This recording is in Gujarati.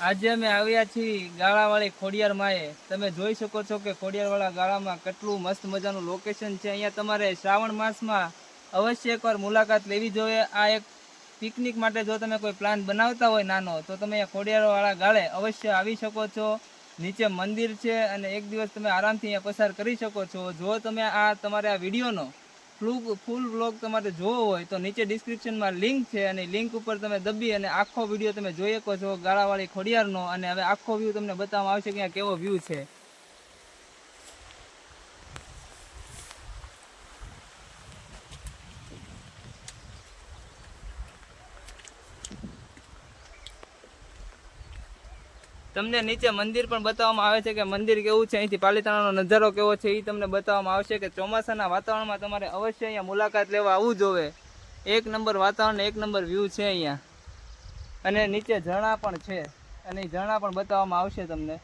આજે અમે આવ્યા છીએ ગાળાવાળી ખોડિયાર માએ. તમે જોઈ શકો છો કે ખોડિયારવાળા ગાળામાં કેટલું મસ્ત મજાનું લોકેશન છે. અહીંયા તમારે શ્રાવણ માસમાં અવશ્ય એકવાર મુલાકાત લેવી જોઈએ. આ એક પિકનિક માટે જો તમે કોઈ પ્લાન બનાવતા હોય નાનો, તો તમે અહીંયા ખોડિયારવાળા ગાળે અવશ્ય આવી શકો છો. નીચે મંદિર છે અને એક દિવસ તમે આરામથી અહીંયા પસાર કરી શકો છો. જો તમે આ તમારે આ વિડીયોનો ફૂલ ફૂલ બ્લોગ તમારે જોવો હોય તો નીચે ડિસ્ક્રિપ્શનમાં લિંક છે અને લિંક ઉપર તમે દબી અને આખો વીડિયો તમે જોઈ શકો છો ગાળાવાળી ખોડિયારનો અને હવે આખો વ્યૂ તમને બતાવવામાં આવશે કે કેવો વ્યૂ છે. તમને નીચે મંદિર પણ બતાવવામાં આવે છે કે મંદિર કેવું છે? અહીંથી પાલિતાણાનો નજારો કેવો છે? એ તમને બતાવવામાં આવશે કે ચોમાસાના વાતાવરણમાં તમારે અવશ્ય અહીંયા મુલાકાત લેવા આવવું જોવે. એક નંબર વાતાવરણ, એક નંબર વ્યૂ છે અહીંયા. અને નીચે ઝરણા પણ છે. અને ઝરણા પણ બતાવવામાં આવશે તમને.